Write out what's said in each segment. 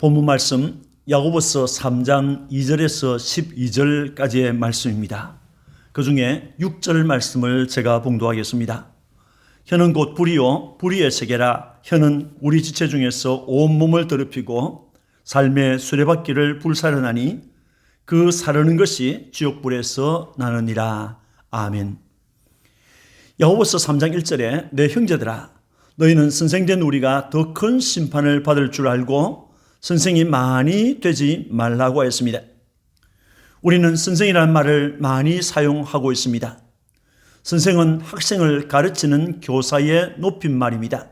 본문 말씀 야고보서 3장 2절에서 12절까지의 말씀입니다. 그 중에 6절 말씀을 제가 봉도하겠습니다. 혀는 곧 불이요 불의의 세계라 혀는 우리 지체 중에서 온 몸을 더럽히고 삶의 수레바퀴를 불사르나니 그 사르는 것이 지옥 불에서 나느니라. 아멘. 야고보서 3장 1절에 내 형제들아 너희는 선생된 우리가 더 큰 심판을 받을 줄 알고 선생이 많이 되지 말라고 했습니다. 우리는 선생이라는 말을 많이 사용하고 있습니다. 선생은 학생을 가르치는 교사의 높임말입니다.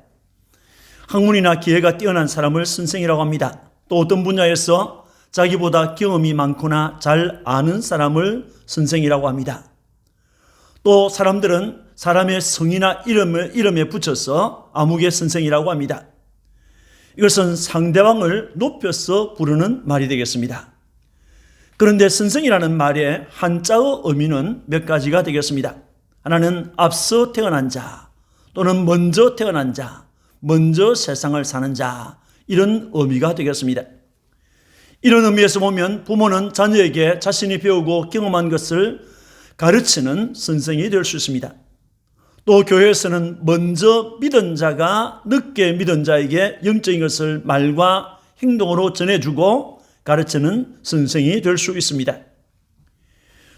학문이나 기회가 뛰어난 사람을 선생이라고 합니다. 또 어떤 분야에서 자기보다 경험이 많거나 잘 아는 사람을 선생이라고 합니다. 또 사람들은 사람의 성이나 이름을, 이름에 붙여서 아무개 선생이라고 합니다. 이것은 상대방을 높여서 부르는 말이 되겠습니다. 그런데 선생이라는 말의 한자의 의미는 몇 가지가 되겠습니다. 하나는 앞서 태어난 자, 또는 먼저 태어난 자, 먼저 세상을 사는 자, 이런 의미가 되겠습니다. 이런 의미에서 보면 부모는 자녀에게 자신이 배우고 경험한 것을 가르치는 선생이 될 수 있습니다. 또 교회에서는 먼저 믿은 자가 늦게 믿은 자에게 영적인 것을 말과 행동으로 전해주고 가르치는 선생이 될 수 있습니다.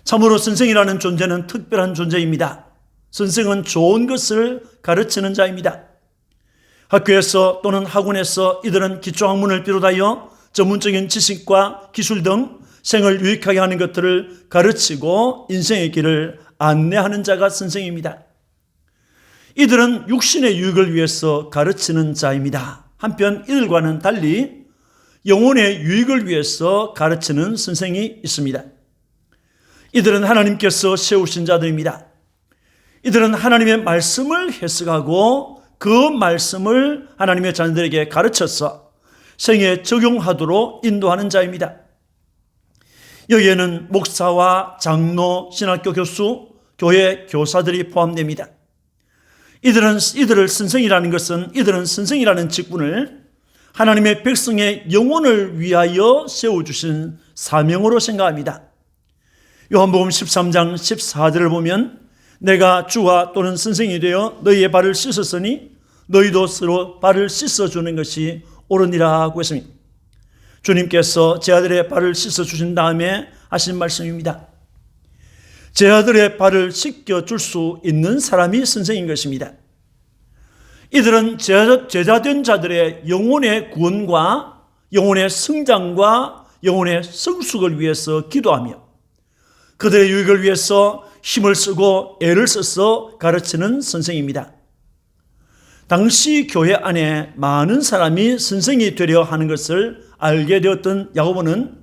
참으로 선생이라는 존재는 특별한 존재입니다. 선생은 좋은 것을 가르치는 자입니다. 학교에서 또는 학원에서 이들은 기초학문을 비롯하여 전문적인 지식과 기술 등 생을 유익하게 하는 것들을 가르치고 인생의 길을 안내하는 자가 선생입니다. 이들은 육신의 유익을 위해서 가르치는 자입니다. 한편 이들과는 달리 영혼의 유익을 위해서 가르치는 선생이 있습니다. 이들은 하나님께서 세우신 자들입니다. 이들은 하나님의 말씀을 해석하고 그 말씀을 하나님의 자녀들에게 가르쳐서 생에 적용하도록 인도하는 자입니다. 여기에는 목사와 장로, 신학교 교수, 교회 교사들이 포함됩니다. 이들은 이들을 선생이라는 것은 이들은 선생이라는 직분을 하나님의 백성의 영혼을 위하여 세워 주신 사명으로 생각합니다. 요한복음 13장 14절을 보면 내가 주와 또는 선생이 되어 너희의 발을 씻었으니 너희도 서로 발을 씻어 주는 것이 옳으니라고 했습니다. 주님께서 제 아들의 발을 씻어 주신 다음에 하신 말씀입니다. 제 아들의 발을 씻겨 줄 수 있는 사람이 선생인 것입니다. 이들은 제자된 자들의 영혼의 구원과 영혼의 성장과 영혼의 성숙을 위해서 기도하며 그들의 유익을 위해서 힘을 쓰고 애를 써서 가르치는 선생입니다. 당시 교회 안에 많은 사람이 선생이 되려 하는 것을 알게 되었던 야고보는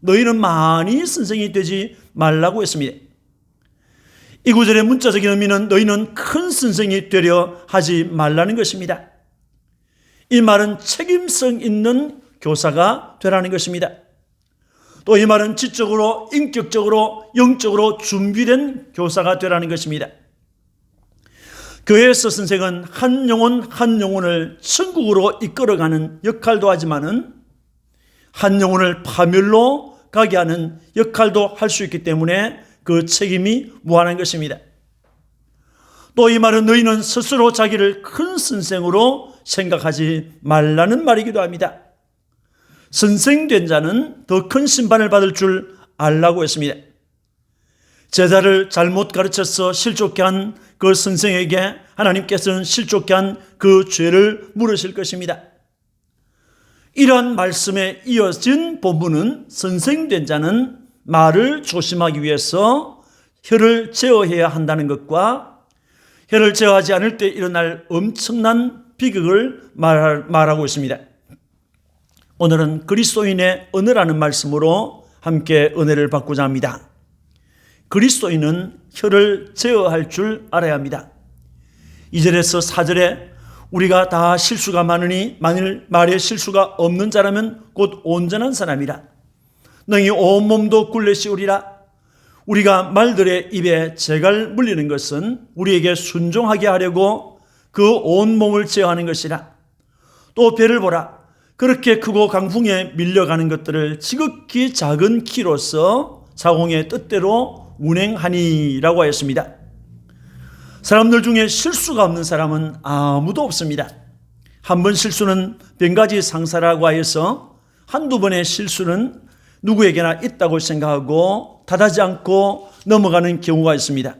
너희는 많이 선생이 되지 말라고 했습니다. 이 구절의 문자적인 의미는 너희는 큰 선생이 되려 하지 말라는 것입니다. 이 말은 책임성 있는 교사가 되라는 것입니다. 또 이 말은 지적으로, 인격적으로, 영적으로 준비된 교사가 되라는 것입니다. 교회에서 선생은 한 영혼 한 영혼을 천국으로 이끌어가는 역할도 하지만은 한 영혼을 파멸로 가게 하는 역할도 할 수 있기 때문에 그 책임이 무한한 것입니다. 또 이 말은 너희는 스스로 자기를 큰 선생으로 생각하지 말라는 말이기도 합니다. 선생된 자는 더 큰 심판을 받을 줄 알라고 했습니다. 제자를 잘못 가르쳐서 실족케 한 그 선생에게 하나님께서는 실족케 한 그 죄를 물으실 것입니다. 이러한 말씀에 이어진 본문은 선생된 자는 말을 조심하기 위해서 혀를 제어해야 한다는 것과 혀를 제어하지 않을 때 일어날 엄청난 비극을 말하고 있습니다. 오늘은 그리스도인의 은혜라는 말씀으로 함께 은혜를 받고자 합니다. 그리스도인은 혀를 제어할 줄 알아야 합니다. 2절에서 4절에 우리가 다 실수가 많으니 만일 말에 실수가 없는 자라면 곧 온전한 사람이라. 너희 온몸도 굴레 씌우리라. 우리가 말들의 입에 재갈 물리는 것은 우리에게 순종하게 하려고 그 온몸을 제어하는 것이라. 또 배를 보라. 그렇게 크고 강풍에 밀려가는 것들을 지극히 작은 키로서 자공의 뜻대로 운행하니라고 하였습니다. 사람들 중에 실수가 없는 사람은 아무도 없습니다. 한 번 실수는 뱅가지 상사라고 하여서 한두 번의 실수는 누구에게나 있다고 생각하고 탓하지 않고 넘어가는 경우가 있습니다.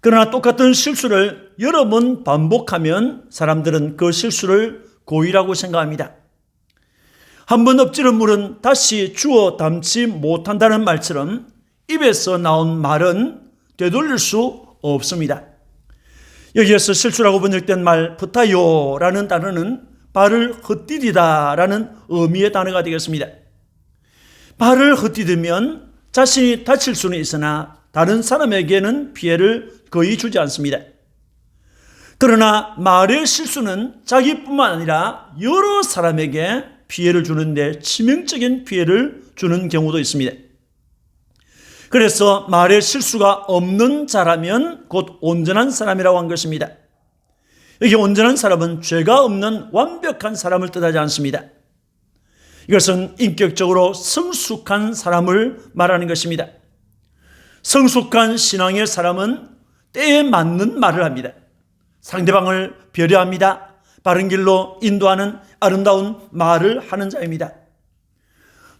그러나 똑같은 실수를 여러 번 반복하면 사람들은 그 실수를 고의라고 생각합니다. 한 번 엎지른 물은 다시 주워 담지 못한다는 말처럼 입에서 나온 말은 되돌릴 수 없습니다. 여기에서 실수라고 번역된 말 부타요라는 단어는 발을 헛디디다 라는 의미의 단어가 되겠습니다. 발을 헛디디면 자신이 다칠 수는 있으나 다른 사람에게는 피해를 거의 주지 않습니다. 그러나 말의 실수는 자기뿐만 아니라 여러 사람에게 피해를 주는데 치명적인 피해를 주는 경우도 있습니다. 그래서 말의 실수가 없는 자라면 곧 온전한 사람이라고 한 것입니다. 여기 온전한 사람은 죄가 없는 완벽한 사람을 뜻하지 않습니다. 이것은 인격적으로 성숙한 사람을 말하는 것입니다. 성숙한 신앙의 사람은 때에 맞는 말을 합니다. 상대방을 배려합니다. 바른 길로 인도하는 아름다운 말을 하는 자입니다.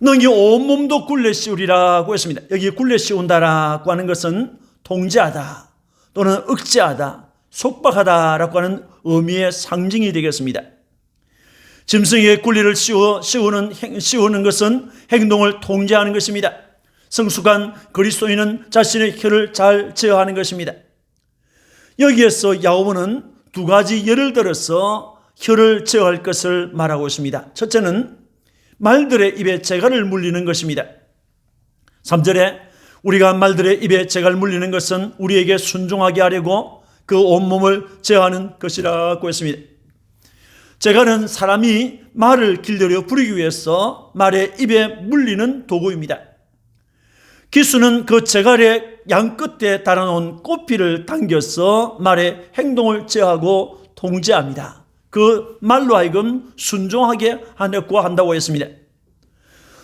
너희 온몸도 굴레 씌우리라고 했습니다. 여기 굴레 씌운다라고 하는 것은 통제하다 또는 억제하다, 속박하다라고 하는 의미의 상징이 되겠습니다. 짐승에게 굴리를 씌워, 씌우는, 씌우는 것은 행동을 통제하는 것입니다. 성숙한 그리스도인은 자신의 혀를 잘 제어하는 것입니다. 여기에서 야고보는 두 가지 예를 들어서 혀를 제어할 것을 말하고 있습니다. 첫째는 말들의 입에 재갈을 물리는 것입니다. 3절에 우리가 말들의 입에 재갈 물리는 것은 우리에게 순종하게 하려고 그 온몸을 제어하는 것이라고 했습니다. 재갈은 사람이 말을 길들여 부리기 위해서 말의 입에 물리는 도구입니다. 기수는 그 재갈의 양 끝에 달아놓은 꽃피를 당겨서 말의 행동을 제어하고 통제합니다. 그 말로 하여금 순종하게 하려고 한다고 했습니다.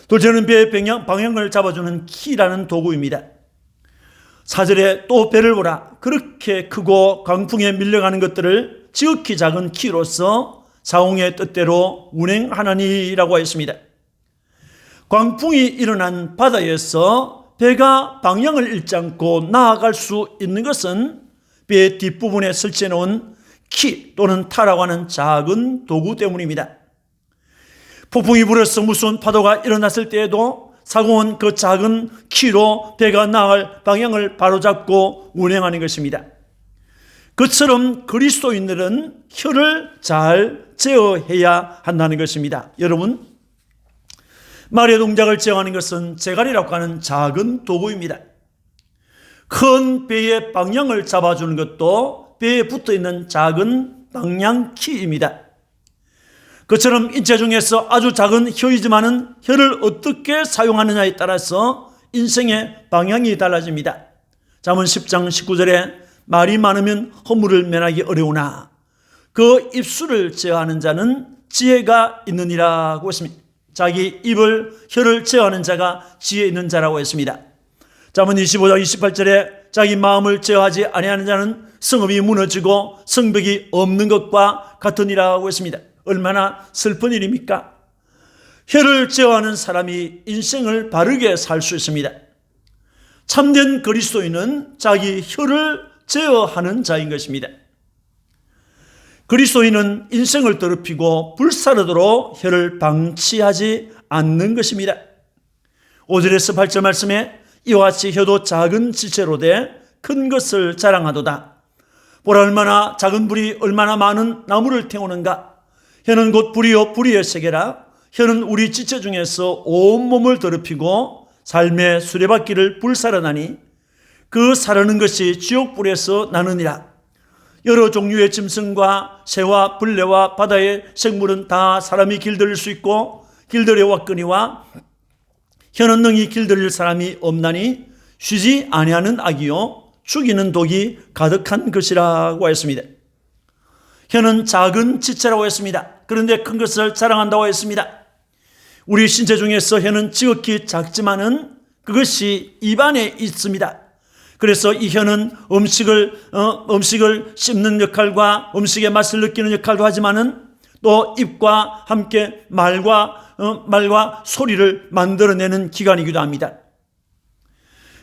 둘째는 배의 방향을 잡아주는 키라는 도구입니다. 사절에 또 배를 보라. 그렇게 크고 강풍에 밀려가는 것들을 지극히 작은 키로서 사홍의 뜻대로 운행하나니라고 했습니다. 광풍이 일어난 바다에서 배가 방향을 잃지 않고 나아갈 수 있는 것은 배 뒷부분에 설치해 놓은 키 또는 타라고 하는 작은 도구 때문입니다. 폭풍이 불어서 무서운 파도가 일어났을 때에도 사공은 그 작은 키로 배가 나갈 방향을 바로잡고 운행하는 것입니다. 그처럼 그리스도인들은 혀를 잘 제어해야 한다는 것입니다. 여러분, 말의 동작을 제어하는 것은 제갈이라고 하는 작은 도구입니다. 큰 배의 방향을 잡아주는 것도 배에 붙어 있는 작은 방향키입니다. 그처럼 인체 중에서 아주 작은 혀이지만은 혀를 어떻게 사용하느냐에 따라서 인생의 방향이 달라집니다. 잠언 10장 19절에 말이 많으면 허물을 면하기 어려우나 그 입술을 제어하는 자는 지혜가 있느니라고 했습니다. 자기 입을 혀를 제어하는 자가 지혜 있는 자라고 했습니다. 잠언 25장 28절에 자기 마음을 제어하지 아니하는 자는 성읍이 무너지고 성벽이 없는 것과 같으니라고 했습니다. 얼마나 슬픈 일입니까? 혀를 제어하는 사람이 인생을 바르게 살 수 있습니다. 참된 그리스도인은 자기 혀를 제어하는 자인 것입니다. 그리스도인은 인생을 더럽히고 불사르도록 혀를 방치하지 않는 것입니다. 5절에서 8절 말씀에 이와 같이 혀도 작은 지체로 돼 큰 것을 자랑하도다. 보라 얼마나 작은 불이 얼마나 많은 나무를 태우는가. 혀는 곧 불이요 불이의 세계라 혀는 우리 지체 중에서 온몸을 더럽히고 삶의 수레바퀴를 불사르나니 그 사르는 것이 지옥불에서 나느니라 여러 종류의 짐승과 새와 벌레와 바다의 생물은 다 사람이 길들일 수 있고 길들여 왔거니와 능히 길들일 사람이 없나니 쉬지 아니하는 악이요 죽이는 독이 가득한 것이라고 했습니다. 혀는 작은 지체라고 했습니다. 그런데 큰 것을 자랑한다고 했습니다. 우리 신체 중에서 혀는 지극히 작지만은 그것이 입안에 있습니다. 그래서 이 혀는 음식을 어, 음식을 씹는 역할과 음식의 맛을 느끼는 역할도 하지만은 또 입과 함께 말과 어, 말과 소리를 만들어내는 기관이기도 합니다.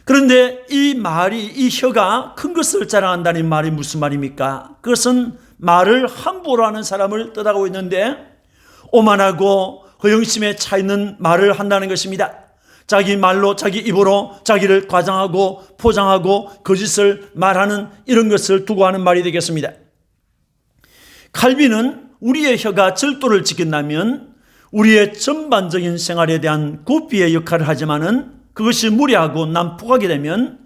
그런데 이 말이 이 혀가 큰 것을 자랑한다는 말이 무슨 말입니까? 그것은 말을 함부로 하는 사람을 뜻하고 있는데 오만하고 허영심에 차 있는 말을 한다는 것입니다. 자기 말로 자기 입으로 자기를 과장하고 포장하고 거짓을 말하는 이런 것을 두고 하는 말이 되겠습니다. 칼빈은 우리의 혀가 절도를 지킨다면 우리의 전반적인 생활에 대한 고피의 역할을 하지만은 그것이 무리하고 난폭하게 되면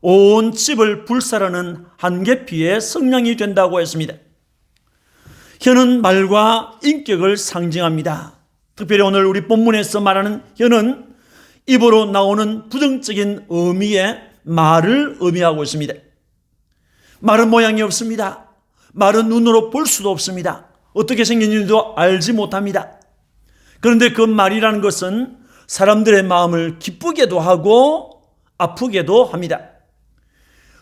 온 집을 불사르는 한계피의 성량이 된다고 했습니다. 혀는 말과 인격을 상징합니다. 특별히 오늘 우리 본문에서 말하는 혀는 입으로 나오는 부정적인 의미의 말을 의미하고 있습니다. 말은 모양이 없습니다. 말은 눈으로 볼 수도 없습니다. 어떻게 생긴지도 알지 못합니다. 그런데 그 말이라는 것은 사람들의 마음을 기쁘게도 하고 아프게도 합니다.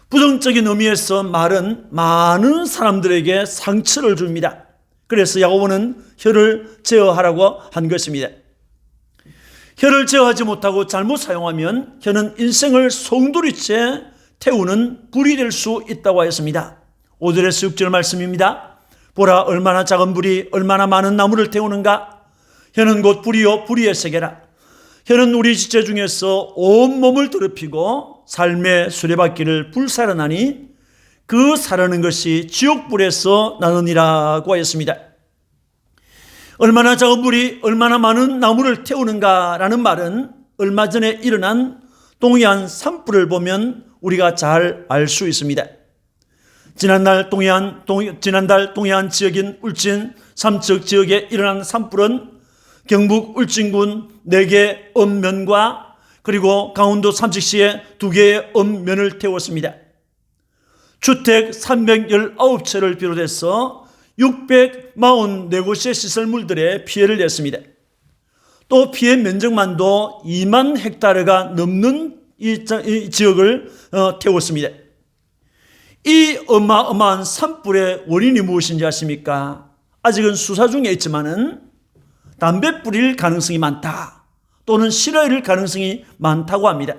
부정적인 의미에서 말은 많은 사람들에게 상처를 줍니다. 그래서 야고보는 혀를 제어하라고 한 것입니다. 혀를 제어하지 못하고 잘못 사용하면 혀는 인생을 송두리째 태우는 불이 될 수 있다고 하였습니다. 5절에서 6절 말씀입니다. 보라 얼마나 작은 불이 얼마나 많은 나무를 태우는가 혀는 곧 불이요 불이의 세계라 혀는 우리 지체 중에서 온 몸을 더럽히고 삶의 수레바퀴를 불살아나니 그 사라는 것이 지옥불에서 나느니라고 하였습니다. 얼마나 작은 불이 얼마나 많은 나무를 태우는가라는 말은 얼마 전에 일어난 동해안 산불을 보면 우리가 잘 알 수 있습니다. 지난달 동해안, 동, 지난달 동해안 지역인 울진 삼척 지역에 일어난 산불은 경북 울진군 4개 읍면과 그리고 강원도 삼척시에 2개의 읍면을 태웠습니다. 주택 319채를 비롯해서 644곳의 시설물들의 피해를 냈습니다. 또 피해 면적만도 2만 헥타르가 넘는 이 지역을 어, 태웠습니다. 이 어마어마한 산불의 원인이 무엇인지 아십니까? 아직은 수사 중에 있지만은 담배 뿌릴 가능성이 많다. 또는 실어일 가능성이 많다고 합니다.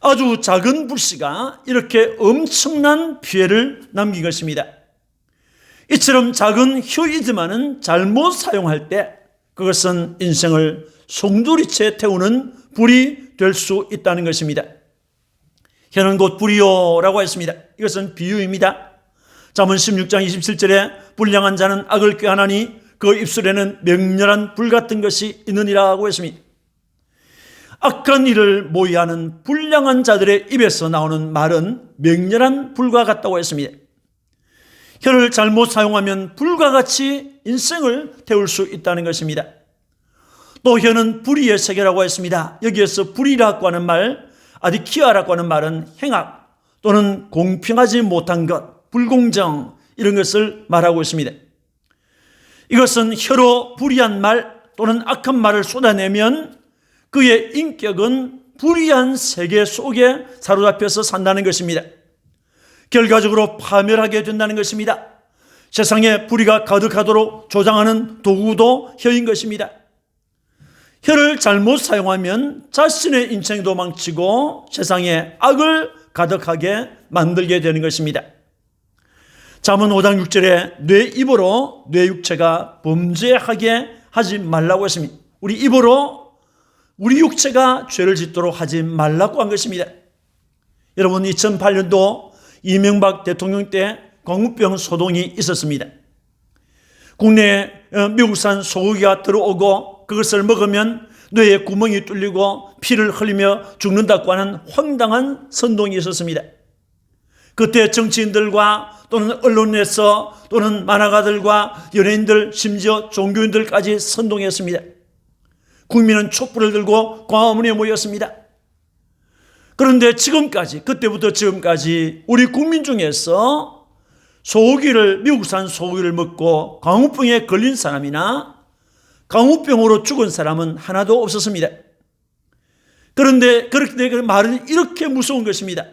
아주 작은 불씨가 이렇게 엄청난 피해를 남긴 것입니다. 이처럼 작은 혀이지만은 잘못 사용할 때 그것은 인생을 송두리째 태우는 불이 될 수 있다는 것입니다. 혀는 곧 불이요라고 했습니다. 이것은 비유입니다. 잠언 16장 27절에 불량한 자는 악을 꾀하나니 그 입술에는 명렬한 불 같은 것이 있느니라고 했습니다. 악한 일을 모의하는 불량한 자들의 입에서 나오는 말은 명렬한 불과 같다고 했습니다. 혀를 잘못 사용하면 불과 같이 인생을 태울 수 있다는 것입니다. 또 혀는 불의의 세계라고 했습니다. 여기에서 불이라고 하는 말, 아디키아라고 하는 말은 행악 또는 공평하지 못한 것, 불공정 이런 것을 말하고 있습니다. 이것은 혀로 불의한 말 또는 악한 말을 쏟아내면 그의 인격은 불의한 세계 속에 사로잡혀서 산다는 것입니다. 결과적으로 파멸하게 된다는 것입니다. 세상에 불의가 가득하도록 조장하는 도구도 혀인 것입니다. 혀를 잘못 사용하면 자신의 인생도 망치고 세상에 악을 가득하게 만들게 되는 것입니다. 잠언 5장 6절에 뇌 입으로 뇌 육체가 범죄하게 하지 말라고 했습니다. 우리 입으로 우리 육체가 죄를 짓도록 하지 말라고 한 것입니다. 여러분 2008년도 이명박 대통령 때 광우병 소동이 있었습니다. 국내에 어, 미국산 소고기가 들어오고 그것을 먹으면 뇌에 구멍이 뚫리고 피를 흘리며 죽는다고 하는 황당한 선동이 있었습니다. 그때 정치인들과 또는 언론에서 또는 만화가들과 연예인들 심지어 종교인들까지 선동했습니다. 국민은 촛불을 들고 광화문에 모였습니다. 그런데 지금까지 그때부터 지금까지 우리 국민 중에서 소고기를 미국산 소고기를 먹고 광우병에 걸린 사람이나 광우병으로 죽은 사람은 하나도 없었습니다. 그런데 그렇게 그 말은 이렇게 무서운 것입니다.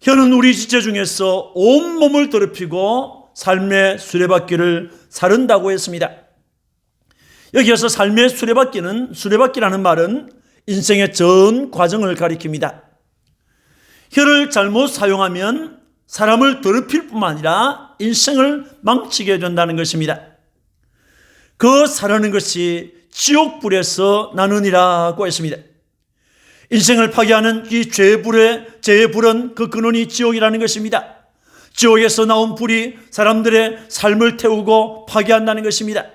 혀는 우리 지체 중에서 온 몸을 더럽히고 삶의 수레바퀴를 사른다고 했습니다. 여기에서 삶의 수레바퀴는 수레바퀴라는 말은 인생의 전 과정을 가리킵니다. 혀를 잘못 사용하면 사람을 더럽힐 뿐만 아니라 인생을 망치게 된다는 것입니다. 그 사라는 것이 지옥불에서 나느니라고 했습니다. 인생을 파괴하는 이 죄불의 죄의 불은 그 근원이 지옥이라는 것입니다. 지옥에서 나온 불이 사람들의 삶을 태우고 파괴한다는 것입니다.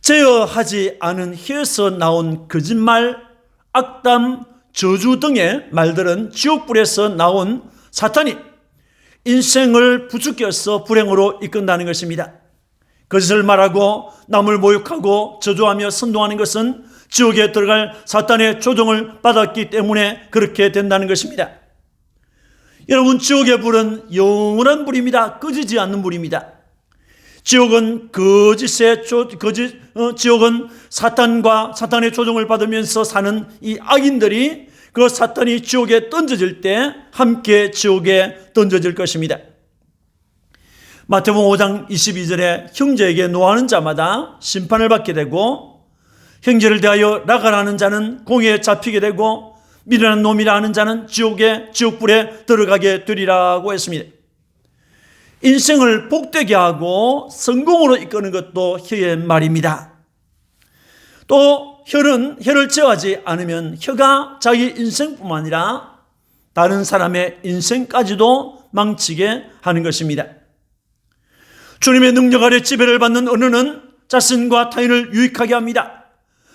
제어하지 않은 혀에서 나온 거짓말, 악담, 저주 등의 말들은 지옥불에서 나온 사탄이 인생을 부추겨서 불행으로 이끈다는 것입니다. 거짓을 말하고 남을 모욕하고 저주하며 선동하는 것은 지옥에 들어갈 사탄의 조종을 받았기 때문에 그렇게 된다는 것입니다. 여러분, 지옥의 불은 영원한 불입니다. 꺼지지 않는 불입니다. 지옥은 거짓의 조, 거짓, 어, 지옥은 사탄과 사탄의 조종을 받으면서 사는 이 악인들이 그 사탄이 지옥에 던져질 때 함께 지옥에 던져질 것입니다. 마태복음 5장 22절에 형제에게 노하는 자마다 심판을 받게 되고 형제를 대하여 나가라는 자는 공에 잡히게 되고 미련한 놈이라 하는 자는 지옥에 지옥불에 들어가게 되리라고 했습니다. 인생을 복되게 하고 성공으로 이끄는 것도 혀의 말입니다. 또 혀는 혀를 제어하지 않으면 혀가 자기 인생뿐만 아니라 다른 사람의 인생까지도 망치게 하는 것입니다. 주님의 능력 아래 지배를 받는 언어는 자신과 타인을 유익하게 합니다.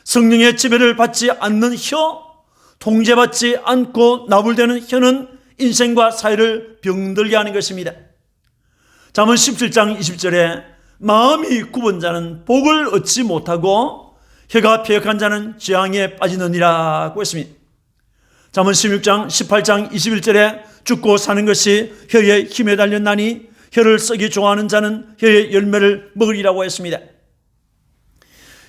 성령의 지배를 받지 않는 혀, 통제받지 않고 나불대는 혀는 인생과 사회를 병들게 하는 것입니다. 잠언 17장 20절에 마음이 굽은 자는 복을 얻지 못하고 혀가 폐역한 자는 재앙에 빠지느니라고 했습니다. 잠언 16장 18장 21절에 죽고 사는 것이 혀의 힘에 달렸나니 혀를 썩이 좋아하는 자는 혀의 열매를 먹으리라고 했습니다.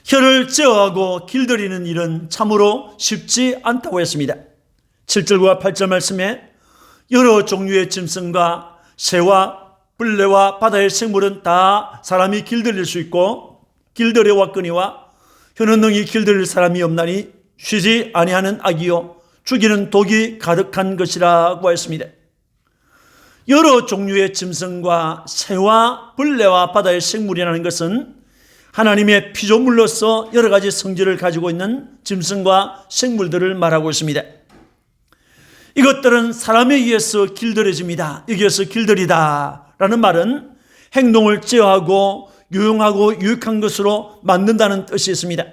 혀를 제어하고 길들이는 일은 참으로 쉽지 않다고 했습니다. 7절과 8절 말씀에 여러 종류의 짐승과 새와 벌레와 바다의 생물은 다 사람이 길들일 수 있고 길들여 왔거니와 능히 길들일 사람이 없나니 쉬지 아니하는 악이요 죽이는 독이 가득한 것이라고 했습니다. 여러 종류의 짐승과 새와 벌레와 바다의 생물이라는 것은 하나님의 피조물로서 여러 가지 성질을 가지고 있는 짐승과 생물들을 말하고 있습니다. 이것들은 사람에 의해서 길들여집니다. 여기에서 길들이다 라는 말은 행동을 제어하고 유용하고 유익한 것으로 만든다는 뜻이 있습니다.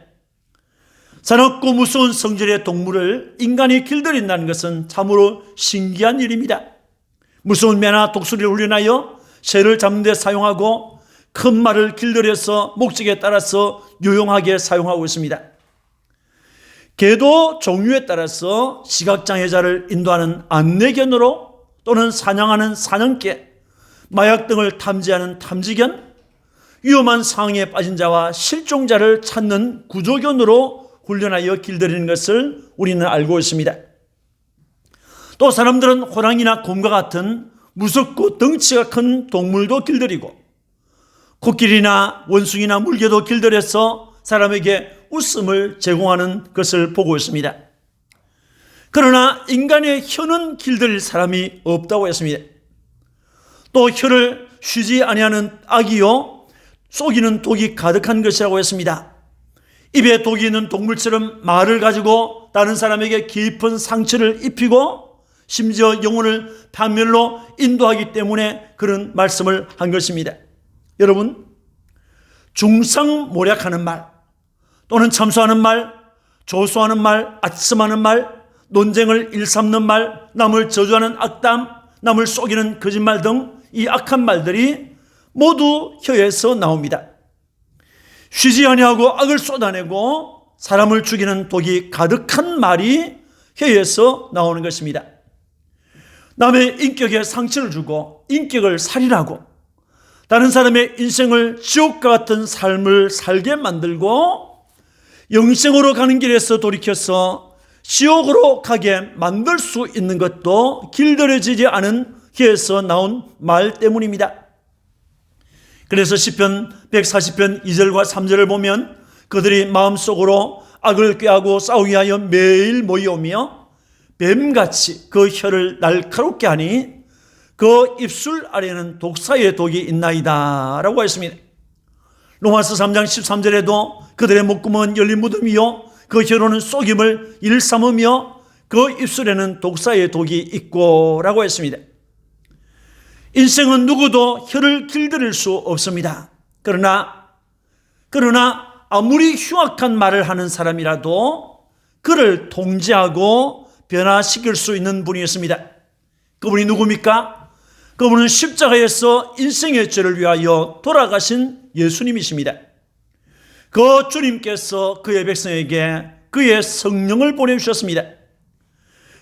사납고 무서운 성질의 동물을 인간이 길들인다는 것은 참으로 신기한 일입니다. 무서운 매나 독수리를 훈련하여 새를 잡는 데 사용하고 큰 말을 길들여서 목적에 따라서 유용하게 사용하고 있습니다. 개도 종류에 따라서 시각장애자를 인도하는 안내견으로 또는 사냥하는 사냥개, 마약 등을 탐지하는 탐지견, 위험한 상황에 빠진 자와 실종자를 찾는 구조견으로 훈련하여 길들이는 것을 우리는 알고 있습니다. 또 사람들은 호랑이나 곰과 같은 무섭고 덩치가 큰 동물도 길들이고 코끼리나 원숭이나 물개도 길들여서 사람에게 웃음을 제공하는 것을 보고 있습니다. 그러나 인간의 혀는 길들일 사람이 없다고 했습니다. 또 혀를 쉬지 아니하는 악이요 속이는 독이 가득한 것이라고 했습니다. 입에 독이 있는 동물처럼 말을 가지고 다른 사람에게 깊은 상처를 입히고 심지어 영혼을 판멸로 인도하기 때문에 그런 말씀을 한 것입니다. 여러분, 중상모략하는 말, 또는 참수하는 말, 조소하는 말, 아첨하는 말, 논쟁을 일삼는 말, 남을 저주하는 악담, 남을 속이는 거짓말 등 이 악한 말들이 모두 혀에서 나옵니다. 쉬지 아니하고 악을 쏟아내고 사람을 죽이는 독이 가득한 말이 혀에서 나오는 것입니다. 남의 인격에 상처를 주고 인격을 살인하고 다른 사람의 인생을 지옥과 같은 삶을 살게 만들고 영생으로 가는 길에서 돌이켜서 지옥으로 가게 만들 수 있는 것도 길들여지지 않은 혀에서 나온 말 때문입니다. 그래서 시편 140편 2절과 3절을 보면 그들이 마음속으로 악을 꾀하고 싸우기 위하여 매일 모여오며 뱀같이 그 혀를 날카롭게 하니 그 입술 아래는 독사의 독이 있나이다 라고 했습니다. 로마서 3장 13절에도 그들의 목구멍은 열린 무덤이요 그 혀로는 쏘김을 일삼으며 그 입술에는 독사의 독이 있고 라고 했습니다. 인생은 누구도 혀를 길들일 수 없습니다. 그러나 그러나 아무리 흉악한 말을 하는 사람이라도 그를 통제하고 변화시킬 수 있는 분이 있습니다. 그분이 누굽니까? 그분은 십자가에서 인생의 죄를 위하여 돌아가신 예수님이십니다. 그 주님께서 그의 백성에게 그의 성령을 보내주셨습니다.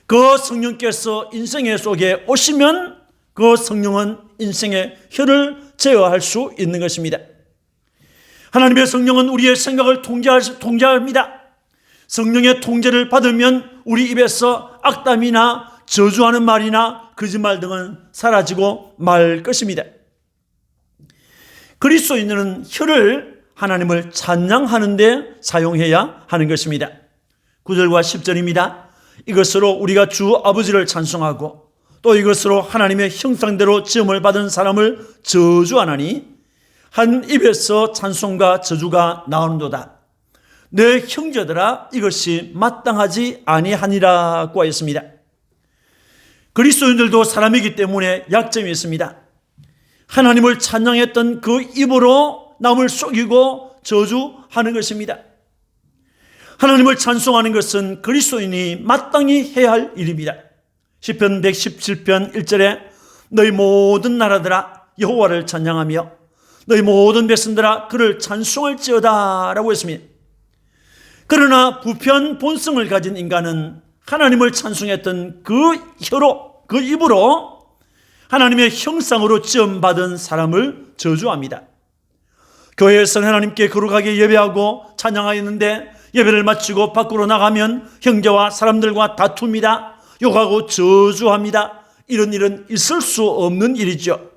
그 성령께서 인생의 속에 오시면 그 성령은 인생의 혀를 제어할 수 있는 것입니다. 하나님의 성령은 우리의 생각을 통제합니다. 성령의 통제를 받으면 우리 입에서 악담이나 저주하는 말이나 거짓말 등은 사라지고 말 것입니다. 그리스도인은 혀를 하나님을 찬양하는 데 사용해야 하는 것입니다. 9절과 10절입니다. 이것으로 우리가 주 아버지를 찬송하고 또 이것으로 하나님의 형상대로 지음을 받은 사람을 저주하나니 한 입에서 찬송과 저주가 나오는도다. 내 형제들아 이것이 마땅하지 아니하니라고 했습니다. 그리스도인들도 사람이기 때문에 약점이 있습니다. 하나님을 찬양했던 그 입으로 남을 속이고 저주하는 것입니다. 하나님을 찬송하는 것은 그리스도인이 마땅히 해야 할 일입니다. 시편 117편 1절에 너희 모든 나라들아 여호와를 찬양하며 너희 모든 백성들아 그를 찬송할지어다 라고 했습니다. 그러나 부편 본성을 가진 인간은 하나님을 찬송했던 그 혀로 그 입으로 하나님의 형상으로 지음받은 사람을 저주합니다. 교회에서는 하나님께 거룩하게 예배하고 찬양하였는데 예배를 마치고 밖으로 나가면 형제와 사람들과 다툽니다. 욕하고 저주합니다. 이런 일은 있을 수 없는 일이죠.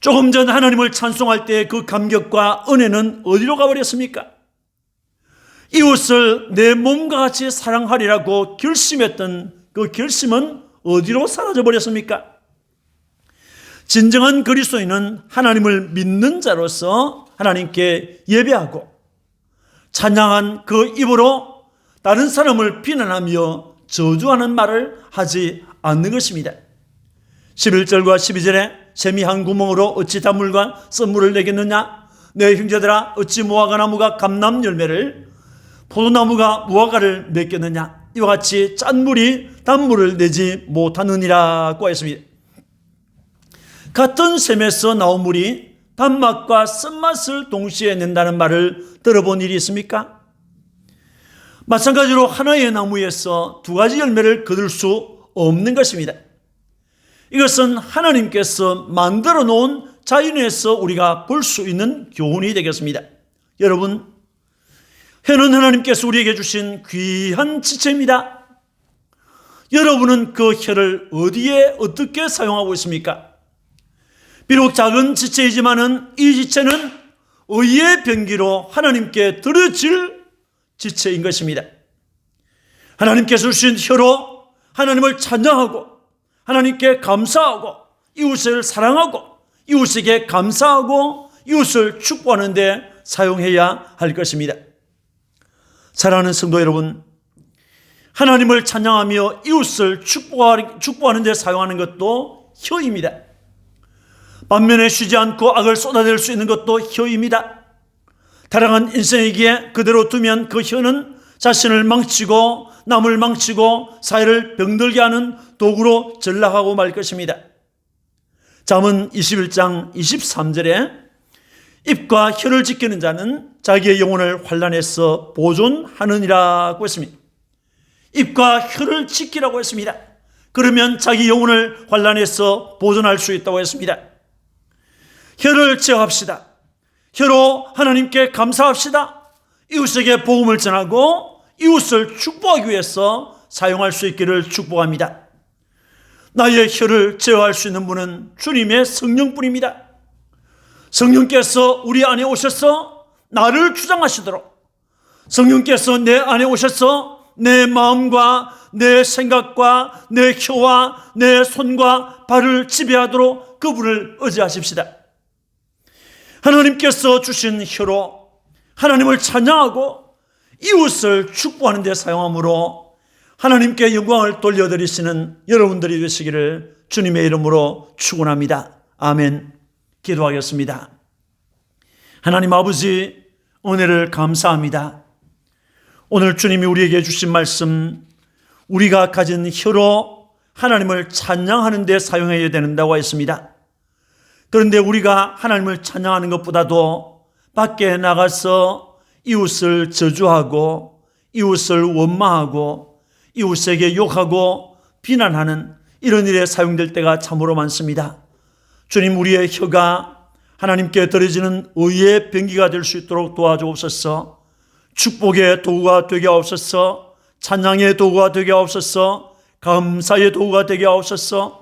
조금 전 하나님을 찬송할 때 그 감격과 은혜는 어디로 가버렸습니까? 이웃을 내 몸과 같이 사랑하리라고 결심했던 그 결심은 어디로 사라져 버렸습니까? 진정한 그리스도인은 하나님을 믿는 자로서 하나님께 예배하고 찬양한 그 입으로 다른 사람을 비난하며 저주하는 말을 하지 않는 것입니다. 11절과 12절에 샘이 한 구멍으로 어찌 단물과 썬물을 내겠느냐? 내 형제들아 어찌 무화과 나무가 감남 열매를 포도나무가 무화과를 맺겠느냐? 이와 같이 짠 물이 단물을 내지 못하느니라고 했습니다. 같은 샘에서 나온 물이 단맛과 쓴맛을 동시에 낸다는 말을 들어본 일이 있습니까? 마찬가지로 하나의 나무에서 두 가지 열매를 거둘 수 없는 것입니다. 이것은 하나님께서 만들어 놓은 자연에서 우리가 볼 수 있는 교훈이 되겠습니다. 여러분, 혀는 하나님께서 우리에게 주신 귀한 지체입니다. 여러분은 그 혀를 어디에 어떻게 사용하고 있습니까? 비록 작은 지체이지만은 이 지체는 의의 병기로 하나님께 드려질 지체인 것입니다. 하나님께서 주신 혀로 하나님을 찬양하고 하나님께 감사하고 이웃을 사랑하고 이웃에게 감사하고 이웃을 축복하는데 사용해야 할 것입니다. 사랑하는 성도 여러분, 하나님을 찬양하며 이웃을 축복하는 데 사용하는 것도 혀입니다. 반면에 쉬지 않고 악을 쏟아낼 수 있는 것도 혀입니다. 타락한 인생에게 그대로 두면 그 혀는 자신을 망치고 남을 망치고 사회를 병들게 하는 도구로 전락하고 말 것입니다. 잠언 21장 23절에 입과 혀를 지키는 자는 자기의 영혼을 환란에서 보존하느니라고 했습니다. 입과 혀를 지키라고 했습니다. 그러면 자기 영혼을 환란에서 보존할 수 있다고 했습니다. 혀를 제어합시다. 혀로 하나님께 감사합시다. 이웃에게 복음을 전하고 이웃을 축복하기 위해서 사용할 수 있기를 축복합니다. 나의 혀를 제어할 수 있는 분은 주님의 성령뿐입니다. 성령께서 우리 안에 오셔서 나를 주장하시도록 성령께서 내 안에 오셔서 내 마음과 내 생각과 내 혀와 내 손과 발을 지배하도록 그분을 의지하십시다. 하나님께서 주신 혀로 하나님을 찬양하고 이웃을 축복하는 데 사용함으로 하나님께 영광을 돌려드리시는 여러분들이 되시기를 주님의 이름으로 축원합니다. 아멘. 기도하겠습니다. 하나님 아버지 은혜를 감사합니다. 오늘 주님이 우리에게 주신 말씀 우리가 가진 혀로 하나님을 찬양하는 데 사용해야 된다고 했습니다. 그런데 우리가 하나님을 찬양하는 것보다도 밖에 나가서 이웃을 저주하고 이웃을 원망하고 이웃에게 욕하고 비난하는 이런 일에 사용될 때가 참으로 많습니다. 주님 우리의 혀가 하나님께 드려지는 의의 병기가 될 수 있도록 도와주옵소서. 축복의 도구가 되게 하옵소서. 찬양의 도구가 되게 하옵소서. 감사의 도구가 되게 하옵소서.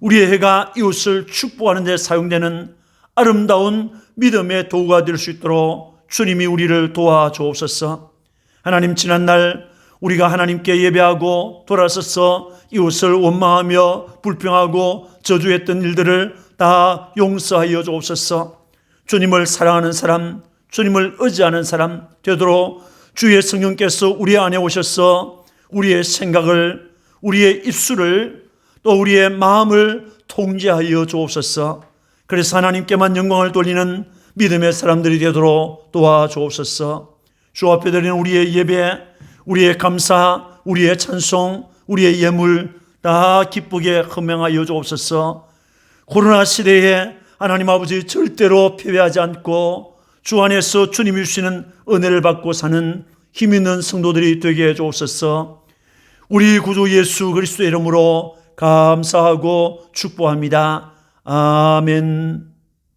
우리의 해가 이웃을 축복하는 데 사용되는 아름다운 믿음의 도구가 될 수 있도록 주님이 우리를 도와주옵소서. 하나님 지난날 우리가 하나님께 예배하고 돌아서서 이웃을 원망하며 불평하고 저주했던 일들을 다 용서하여 주옵소서. 주님을 사랑하는 사람, 주님을 의지하는 사람 되도록 주의 성령께서 우리 안에 오셔서 우리의 생각을, 우리의 입술을 또 우리의 마음을 통제하여 주옵소서. 그래서 하나님께만 영광을 돌리는 믿음의 사람들이 되도록 도와주옵소서. 주 앞에 드리는 우리의 예배, 우리의 감사, 우리의 찬송, 우리의 예물 다 기쁘게 헌명하여 주옵소서. 코로나 시대에 하나님 아버지 절대로 패배하지 않고 주 안에서 주님이 주시는 은혜를 받고 사는 힘 있는 성도들이 되게 해 주옵소서. 우리 구주 예수 그리스도의 이름으로 감사하고 축복합니다. 아멘.